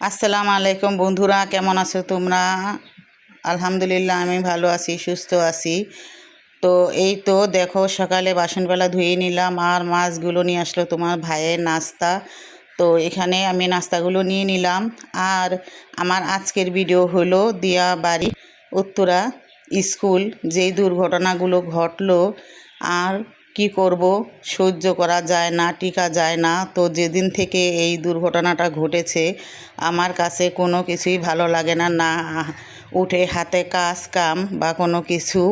আসসালামু আলাইকুম বন্ধুরা, কেমন আছো তোমরা? আলহামদুলিল্লাহ, আমি ভালো আছি, সুস্থ আছি। তো এই তো দেখো, সকালে বাসনবেলা ধুয়ে নিলাম আর মাছগুলো নিয়ে আসলো তোমার ভাইয়ের নাস্তা। তো এখানে আমি নাস্তাগুলো নিয়ে নিলাম আর আমার আজকের ভিডিও হলো দিয়া বাড়ি উত্তরা স্কুল, যেই দুর্ঘটনাগুলো ঘটলো আর কি করব? সহ্য করা যায় না, টিকা যায় না। তো যেদিন থেকে এই দুর্ঘটনাটা ঘটেছে, আমার কাছে কোনো কিছুই ভালো লাগে না না উঠে হাতে কাজ, কাম বা কোনো কিছু।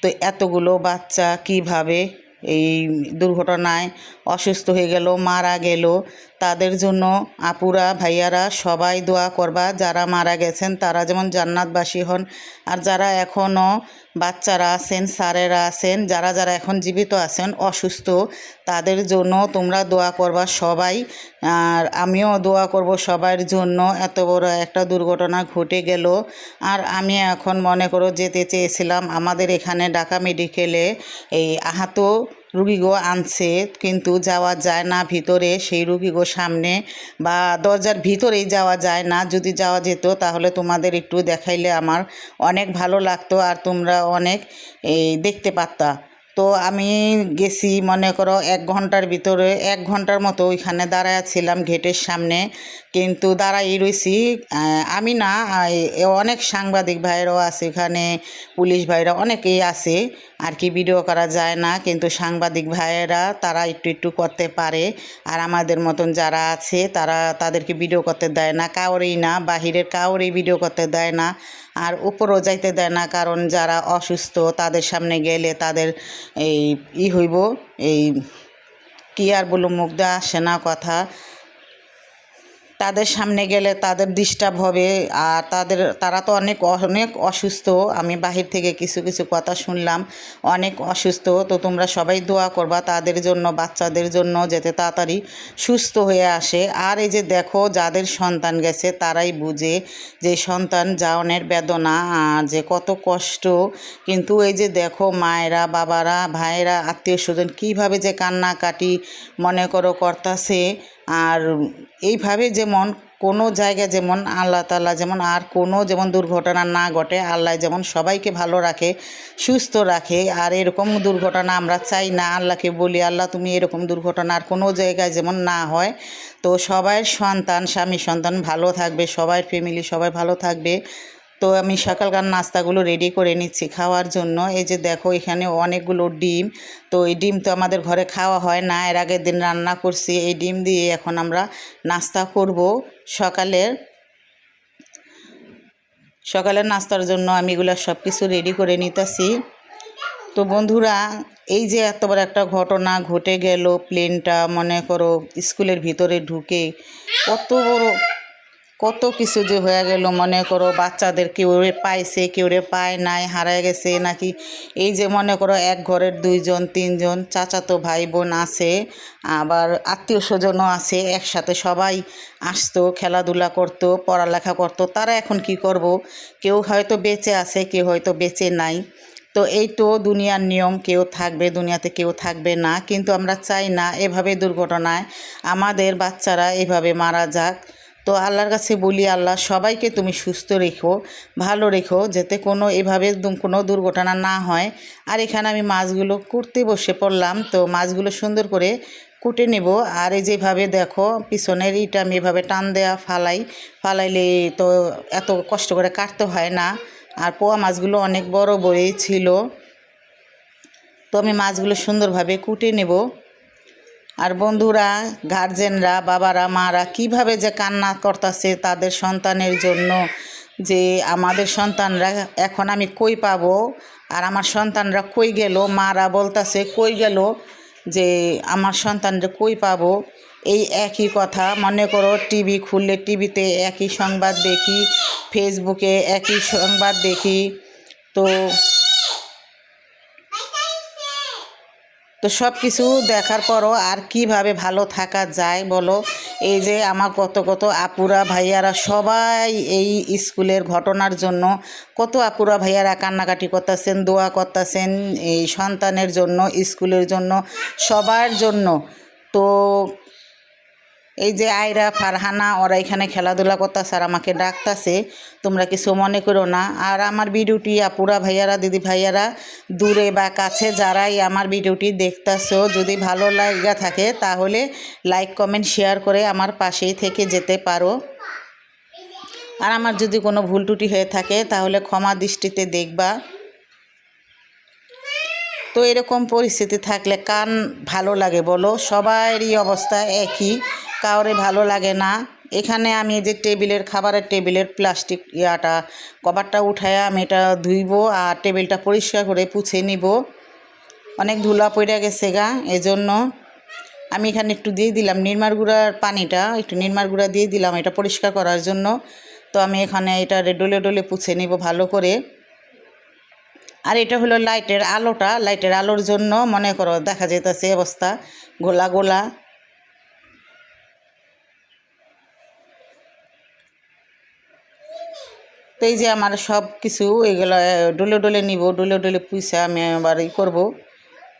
তো এতগুলো বাচ্চা কীভাবে এই দুর্ঘটনায় অসুস্থ হয়ে গেল, মারা গেল? তাদের জন্য আপুরা, ভাইয়ারা সবাই দোয়া করবা, যারা মারা গেছেন তারা যেমন জান্নাতবাসী হন। আর যারা এখনও বাচ্চারা আছেন, স্যারেরা আছেন, যারা যারা এখন জীবিত আছেন, অসুস্থ, তাদের জন্য তোমরা দোয়া করবা সবাই। আর আমিও দোয়া করব সবার জন্য। এত বড় একটা দুর্ঘটনা ঘটে গেল। আর আমি এখন মনে করো যেতে চেয়েছিলাম, আমাদের এখানে ঢাকা মেডিকেলে এই আহত রুগীগো আনছে, কিন্তু যাওয়া যায় না ভিতরে, সেই রুগীগো সামনে বা দরজার ভিতরেই যাওয়া যায় না। যদি যাওয়া যেত, তাহলে তোমাদের একটু দেখাইলে আমার অনেক ভালো লাগতো আর তোমরা অনেক, এই, দেখতে পারতা। তো আমি গেছি, মনে করো, এক ঘণ্টার ভিতরে, এক ঘণ্টার মতো ওইখানে দাঁড়ায় ছিলাম গেটের সামনে, কিন্তু দাঁড়াই রয়েছি আমি না অনেক সাংবাদিক ভাইরাও আছে এখানে, পুলিশ ভাইরা অনেকেই আছে আর কি ভিডিও করা যায় না, কিন্তু সাংবাদিক ভাইয়েরা তারা একটু একটু করতে পারে। আর আমাদের মতন যারা আছে, তারা তাদেরকে ভিডিও করতে দেয় না, কাউরেই না, বাহিরের কাউরেই ভিডিও করতে দেয় না। আর উপরও যাইতে দেয় না, কারণ যারা অসুস্থ, তাদের সামনে গেলে তাদের এই ই হইব, এই কি আর বলুন দেওয়া আসে না কথা। তাদের সামনে গেলে তাদের ডিস্টার্ব হবে, আর তাদের, তারা তো অনেক অনেক অসুস্থ। আমি বাহির থেকে কিছু কিছু কথা শুনলাম, অনেক অসুস্থ। তো তোমরা সবাই দোয়া করবা তাদের জন্য, বাচ্চাদের জন্য, যাতে তাড়াতাড়ি সুস্থ হয়ে আসে। আর এই যে দেখো, যাদের সন্তান গেছে, তারাই বুঝে যে সন্তান যাওয়ানের বেদনা, আর যে কত কষ্ট। কিন্তু এই যে দেখো, মায়েরা, বাবারা, ভাইয়েরা আত্মীয় স্বজন কীভাবে যে কান্নাকাটি মনে করো করতাছে আর এইভাবে যেমন কোনো জায়গায় যেমন আল্লাহ তাল্লাহ যেমন আর কোনো যেমন দুর্ঘটনা না ঘটে, আল্লাহ যেমন সবাইকে ভালো রাখে, সুস্থ রাখে, আর এরকম দুর্ঘটনা আমরা চাই না। আল্লাহকে বলি, আল্লাহ, তুমি এরকম দুর্ঘটনা আর কোনো জায়গায় যেমন না হয়। তো সবার সন্তান, স্বামী সন্তান ভালো থাকবে সবার ফ্যামিলি সবাই ভালো থাকবে। তো আমি সকালকার নাস্তাগুলো রেডি করে নিচ্ছি খাওয়ার জন্য। এই যে দেখো, এখানে অনেকগুলো ডিম। তো এই ডিম তো আমাদের ঘরে খাওয়া হয় না। এর আগের দিন রান্না করছি। এই ডিম দিয়ে এখন আমরা নাস্তা করব সকালের। সকালের নাস্তার জন্য আমি এগুলো সব কিছু রেডি করে নিতেছি। তো বন্ধুরা, এই যে এত বড় একটা ঘটনা ঘটে গেল। প্লেনটা মনে করো স্কুলের ভিতরে ঢুকে কত বড় কত কিছু যে হয়ে গেল, মনে করো বাচ্চাদের কেউ রে পাইছে, কেউ রে পায় নাই হারায় গেছে নাকি? এই যে মনে করো এক ঘরের দুইজন, তিনজন, চাচাতো ভাই বোন আছে, আবার আত্মীয় স্বজনও আছে, একসাথে সবাই আসতো, খেলাধুলা করতো, পড়ালেখা করতো, তারা এখন কি করব? কেউ হয়তো বেঁচে আছে, কেউ হয়তো বেঁচে নাই। তো এই তো দুনিয়ার নিয়ম, কেউ থাকবে, দুনিয়াতে কেউ থাকবে না, কিন্তু আমরা চাই না এভাবে দুর্ঘটনায় আমাদের বাচ্চারা এভাবে মারা যাক। তো আল্লাহর কাছে বলি, আল্লাহ, সবাইকে তুমি সুস্থ রেখো, ভালো রেখো, যাতে কোনো এভাবে কোনো দুর্ঘটনা না হয়। আর এখানে আমি মাছগুলো কুটতে বসে পড়লাম, তো মাছগুলো সুন্দর করে কুটে নেব। আর এই যেভাবে দেখো, পিছনের ইটা আমি এভাবে টান দেয়া ফালাই, ফালাইলে তো এত কষ্ট করে কাটতে হয় না। আর পোয়া মাছগুলো অনেক বড় বড়ই ছিল। তো আমি মাছগুলো সুন্দরভাবে কুটে নেব। আর বন্ধুরা গার্জেনরা বাবারা, মারা কীভাবে যে কান্না করতেছে তাদের সন্তানের জন্য যে আমাদের সন্তানরা এখন আমি কই পাবো? আর আমার সন্তানরা কই গেল? মারা বলতাছে, কই গেল যে আমার সন্তানরা কই পাবো? এই একই কথা, মনে করো, টিভি খুললে টিভিতে একই সংবাদ দেখি ফেসবুকে একই সংবাদ দেখি। তো তো সব কিছু দেখার পরও আর কীভাবে ভালো থাকা যায় বলো? এই যে আমার কত কত আপুরা, ভাইয়ারা সবাই এই স্কুলের ঘটনার জন্য কত আপুরা, ভাইয়ারা কান্নাকাটি করতেছেন, দোয়া করতেছেন এই সন্তানের জন্য, স্কুলের জন্য, সবার জন্য। তো এই যে আয়রা, ফারহানা, ওরা এখানে খেলাধুলা করতেছে আর আমাকে ডাকতাছে। তোমরা কিছু মনে করো না। আর আমার ভিডিওটি আপুরা ভাইয়ারা, দিদি ভাইয়ারা দূরে বা কাছে যারাই আমার ভিডিওটি দেখতাছো, যদি ভালো লাগা থাকে তাহলে লাইক, কমেন্ট, শেয়ার করে আমার পাশেই থেকে যেতে পারো। আর আমার যদি কোনো ভুল টুটি হয়ে থাকে তাহলে ক্ষমা দৃষ্টিতে দেখবা। তো এরকম পরিস্থিতি থাকলে কান ভালো লাগে বলো? সবারই অবস্থা একই, কাউরে ভালো লাগে না। এখানে আমি যে টেবিলের, খাবারের টেবিলের প্লাস্টিক ইয়াটা, কভারটা উঠায় আমি এটা ধুইব আর টেবিলটা পরিষ্কার করে পুছে নিব। অনেক ধুলা পড়ে গেছে গা, এজন্য আমি এখানে একটু দিয়ে দিলাম নির্মার গুঁড়ার পানিটা, একটু নির্মার গুঁড়া দিয়ে দিলাম এটা পরিষ্কার করার জন্য। তো আমি এখানে এটা ডলে ডলে পুছে নিব ভালো করে। আর এটা হলো লাইটের আলোটা, লাইটের আলোর জন্য মনে করো দেখা যেতেছে অবস্থা, গোলা গোলা। তো এই যে আমার সব কিছু এগুলো ডলে ডলে নিব, ডলে ডলে পুষে আমি আবার ই করব,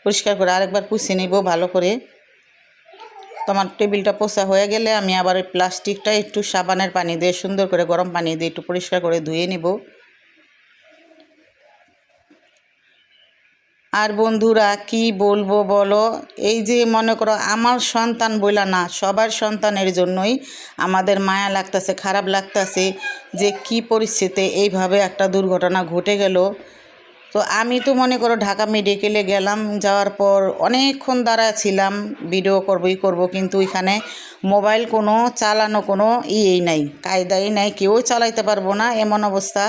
পরিষ্কার করে আরেকবার পুষে নিব ভালো করে। তোমার টেবিলটা পোষা হয়ে গেলে আমি আবার ওই প্লাস্টিকটা একটু সাবানের পানি দিয়ে সুন্দর করে গরম পানি দিয়ে একটু পরিষ্কার করে ধুয়ে নিব। আর বন্ধুরা, কি বলব বলো? এই যে মনে করো, আমার সন্তান বইলা না, সবার সন্তানের জন্যই আমাদের মায়া লাগতেছে, খারাপ লাগতেছে যে কি পরিস্থিতি এইভাবে একটা দুর্ঘটনা ঘটে গেল। তো আমি তো মনে করো, ঢাকা মেডিকেলে গেলাম, যাওয়ার পর অনেকক্ষণ দাঁড়া ছিলাম, ভিডিও করবই করব, কিন্তু এখানে মোবাইল কোনো, চালানো কোনো ইয়েই নাই, কায়দাই নাই, কেউ চালাইতে পারব না, এমন অবস্থা।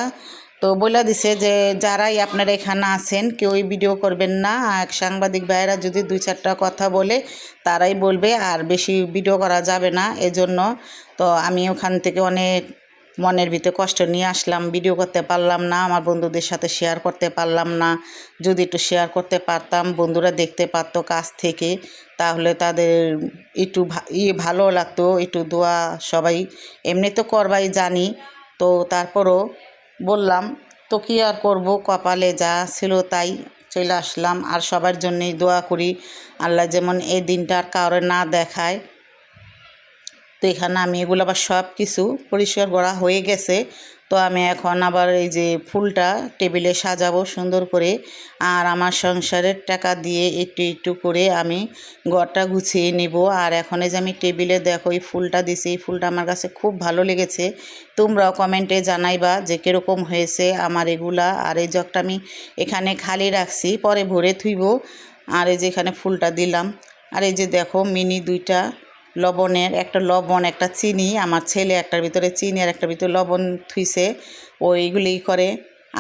তো বলে দিছে যে যারাই আপনারা এখানে আছেন, কেউই ভিডিও করবেন না। এক সাংবাদিক ভাইয়েরা যদি দুই চারটা কথা বলে, তারাই বলবে আর বেশি ভিডিও করা যাবে না। এজন্য তো আমি ওখান থেকে অনেক মনের ভিতরে কষ্ট নিয়ে আসলাম, ভিডিও করতে পারলাম না, আমার বন্ধুদের সাথে শেয়ার করতে পারলাম না। যদি একটু শেয়ার করতে পারতাম, বন্ধুরা দেখতে পারতো কাছ থেকে, তাহলে তাদের একটু ইয়ে ভালো লাগতো, একটু দোয়া সবাই এমনি তো করবাই জানি। তো তারপরও বললাম, তো কী আর করব? কপালে যা ছিল তাই চলে আসলাম। আর সবার জন্যই দোয়া করি আল্লাহ যেমন এই দিনটা আর কারও না দেখায়। তো এখানে আমি এগুলো আবার সব কিছু পরিষ্কার করা হয়ে গেছে। তো আমি এখন আবার এই যে ফুলটা টেবিলে সাজাবো সুন্দর করে। আর আমার সংসারের টাকা দিয়ে একটু একটু করে আমি ঘরটা গুছিয়ে নিব। আর এখন এই যে আমি টেবিলে দেখো এই ফুলটা দিছি, এই ফুলটা আমার কাছে খুব ভালো লেগেছে। তোমরাও কমেন্টে জানাইবা যে কীরকম হয়েছে আমার এগুলা। আর এই জগটা আমি এখানে খালি রাখছি, পরে ভরে থুইব। আর এই যে এখানে ফুলটা দিলাম। আর এই যে দেখো মিনি দুইটা লবণের একটা লবণ, একটা চিনি, আমার ছেলে একটার ভিতরে চিনি আর একটার ভিতরে লবণ থুইছে ওইগুলি করে।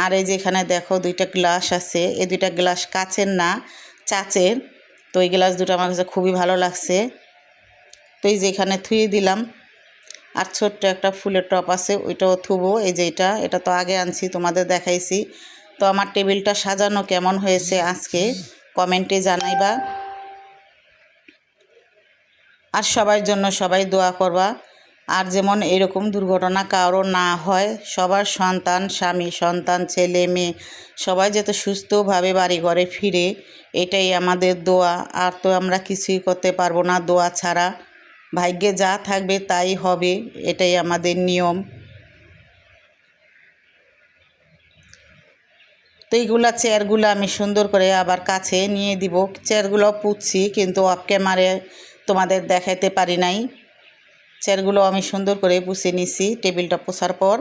আর এই যেখানে দেখো দুইটা গ্লাস আছে, এই দুইটা গ্লাস কাচের না, চাচের। তো এই গ্লাস দুটো আমার কাছে খুবই ভালো লাগছে। তো এই যে এখানে থুয়ে দিলাম। আর ছোট্ট একটা ফুলের টপ আছে, ওইটাও থুবো। এই যে এটা এটা তো আগে আনছি, তোমাদের দেখাইছি। তো আমার টেবিলটা সাজানো কেমন হয়েছে আজকে, কমেন্টে জানাইবা। আর সবার জন্য সবাই দোয়া করবা। আর যেমন এরকম দুর্ঘটনা কারও না হয়, সবার সন্তান, স্বামী, সন্তান, ছেলে, মেয়ে, সবাই যাতে সুস্থভাবে বাড়ি ঘরে ফিরে, এটাই আমাদের দোয়া। আর তো আমরা কিছুই করতে পারব না দোয়া ছাড়া। ভাগ্যে যা থাকবে তাই হবে, এটাই আমাদের নিয়ম। তো এইগুলা চেয়ারগুলো আমি সুন্দর করে আবার কাছে নিয়ে দিব। চেয়ারগুলো পুচ্ছি কিন্তু অফ ক্যামারে তোমাদের দেখাইতে পারি নাই। চেয়ারগুলো আমি সুন্দর করে পুষে নিছি, টেবিলটা পোষার পর।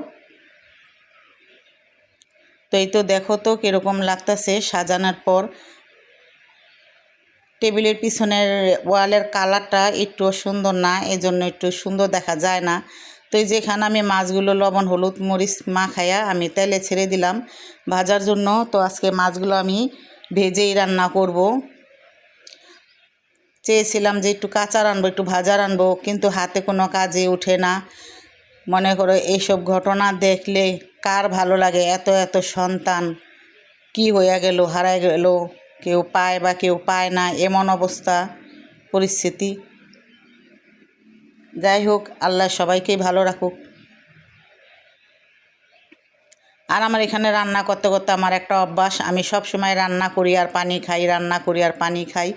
তো এই তো দেখো তো কীরকম লাগতেছে সাজানোর পর। টেবিলের পিছনের ওয়ালের কালারটা একটু সুন্দর না এই জন্য একটু সুন্দর দেখা যায় না। তো এই যেখানে আমি মাছগুলো লবণ, হলুদ, মরিচ মাখাইয়া আমি তেলে ছেড়ে দিলাম। ভাজার জন্য তো আজকে মাছগুলো আমি ভেজেই রান্না করব। চেয়েছিলাম যে একটু কাঁচা রানবো একটু ভাজা রানবো কিন্তু হাতে কোনো কাজে ওঠে না। মনে করো এইসব ঘটনা দেখলে কার ভালো লাগে? এত এত সন্তান কি হইয়া গেল, হারায় গেল, কেউ পায় বা কেউ পায় না, এমন অবস্থা, পরিস্থিতি। যাই হোক, আল্লাহ সবাইকেই ভালো রাখুক। আর আমার এখানে রান্না করতে করতে আমার একটা অভ্যাস, আমি সব সময় রান্না করি আর পানি খাই, রান্না করি আর পানি খাই।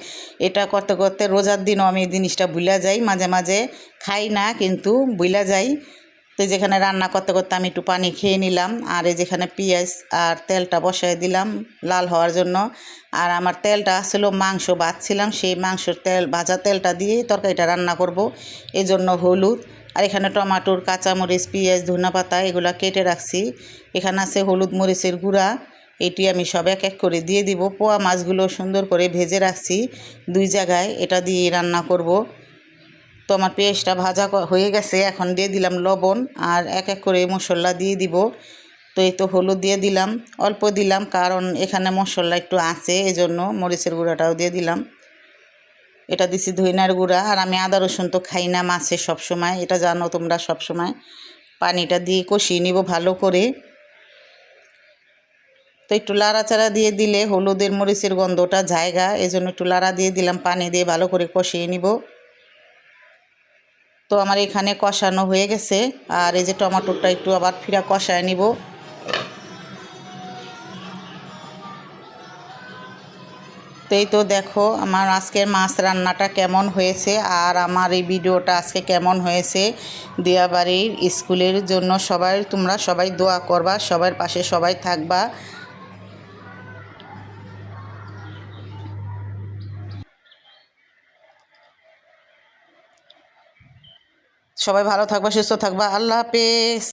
এটা করতে করতে রোজার দিনও আমি এই জিনিসটা ভুলে যাই, মাঝে মাঝে খাই না, কিন্তু ভুলে যাই। তো যেখানে রান্না করতে করতে আমি একটু পানি খেয়ে নিলাম, আর এই যেখানে পেঁয়াজ আর তেলটা বসায় দিলাম লাল হওয়ার জন্য। আর আমার তেলটা আসলে মাংস বাছছিলাম সেই মাংসর তেল, ভাজা তেলটা দিয়ে তরকারিটা রান্না করব। এই জন্য হলুদ আর এখানে টমাটোর, কাঁচামরিচ, পেঁয়াজ ধনা পাতা এগুলো কেটে রাখছি। এখানে আছে হলুদ মরিচের গুঁড়া। এটি আমি সব এক এক করে দিয়ে দিব। পোয়া মাছগুলো সুন্দর করে ভেজে রাখছি দুই জায়গায়। এটা দিয়ে রান্না করব। তো আমার পেঁয়াজটা ভাজা হয়ে গেছে। এখন দিয়ে দিলাম লবণ আর এক এক করে মশলা দিয়ে দিব। তো এই তো হলুদ দিয়ে দিলাম। অল্প দিলাম কারণ এখানে মশলা একটু আছে, এজন্য মরিচের গুঁড়াটাও দিয়ে দিলাম। এটা দিছি ধইনার গুঁড়া, আর আমি আদা রসুন তো খাই না মাছে সব সময় এটা জানো তোমরা সব সময় পানিটা দিয়ে কষিয়ে নিব ভালো করে। তো একটু লাড়াচাড়া দিয়ে দিলে হলুদের মরিচের গন্ধটা জায়গা এই জন্য একটু লাড়া দিয়ে দিলাম, পানি দিয়ে ভালো করে কষিয়ে নিব। তো আমার এখানে কষানো হয়ে গেছে, আর এই যে টমাটোরটা একটু আবার ফিরা কষায় নিব। এই তো দেখো আমার আজকের মাছ রান্নাটা কেমন হয়েছে আর আমার এই ভিডিওটা আজকে কেমন হয়েছে দিয়াবাড়ির স্কুলের জন্য সবাই, তোমরা সবাই দোয়া করবা, সবার পাশে সবাই থাকবা। সবাই ভালো থাকবা, সুস্থ থাকবা, আল্লাহ হাফেজ।